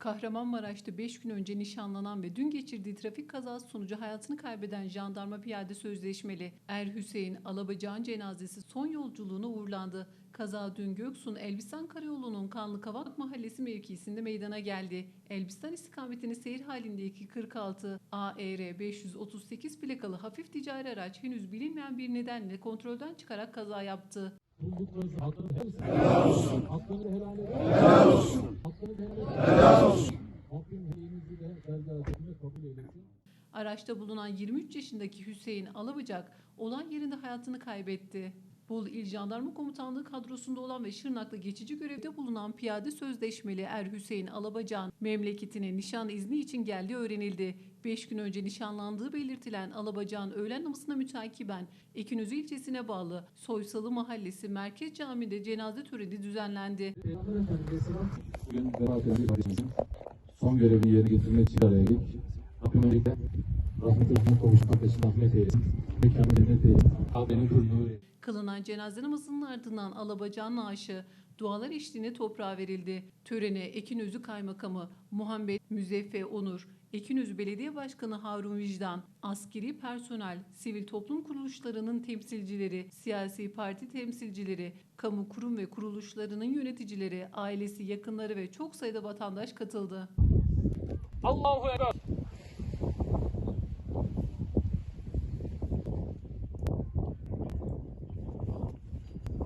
Kahramanmaraş'ta 5 gün önce nişanlanan ve dün geçirdiği trafik kazası sonucu hayatını kaybeden jandarma piyade sözleşmeli Er Hüseyin Alabacağın cenazesi son yolculuğuna uğurlandı. Kaza dün Göksun Elbistan Karayolu'nun Kanlı Kavak Mahallesi mevkisinde meydana geldi. Elbistan istikametini seyir halindeki 46 AER 538 plakalı hafif ticari araç henüz bilinmeyen bir nedenle kontrolden çıkarak kaza yaptı. bulduklarınızı hakkınızı helal olsun. Hakkınızı helal edin. Helal olsun. Hakkınızı helal edin. Helal olsun. Araçta bulunan 23 yaşındaki Hüseyin Alabıcak olay yerinde hayatını kaybetti. Bolu İl Jandarma Komutanlığı kadrosunda olan ve Şırnak'ta geçici görevde bulunan piyade sözleşmeli Er Hüseyin Alabacak'ın memleketine nişan izni için geldiği öğrenildi. 5 gün önce nişanlandığı belirtilen Alabacak'ın öğlen namazına mütakiben Ekinözü ilçesine bağlı Soysalı Mahallesi Merkez Camii'nde cenaze töreni düzenlendi. Bugün vefat son görevini yerine getirmek için araya geldik. Rabbim kavuşmak rahmet eylesin. Mekanı cennet eylesin. Kabrini kıl nur eylesin. Kılınan cenaze namazının ardından Alabacağın naaşı dualar eşliğinde toprağa verildi. Törene Ekinözü Kaymakamı Muhammed Müzeffe Onur, Ekinözü Belediye Başkanı Harun Vicdan, askeri personel, sivil toplum kuruluşlarının temsilcileri, siyasi parti temsilcileri, kamu kurum ve kuruluşlarının yöneticileri, ailesi, yakınları ve çok sayıda vatandaş katıldı. Allahu Ekber.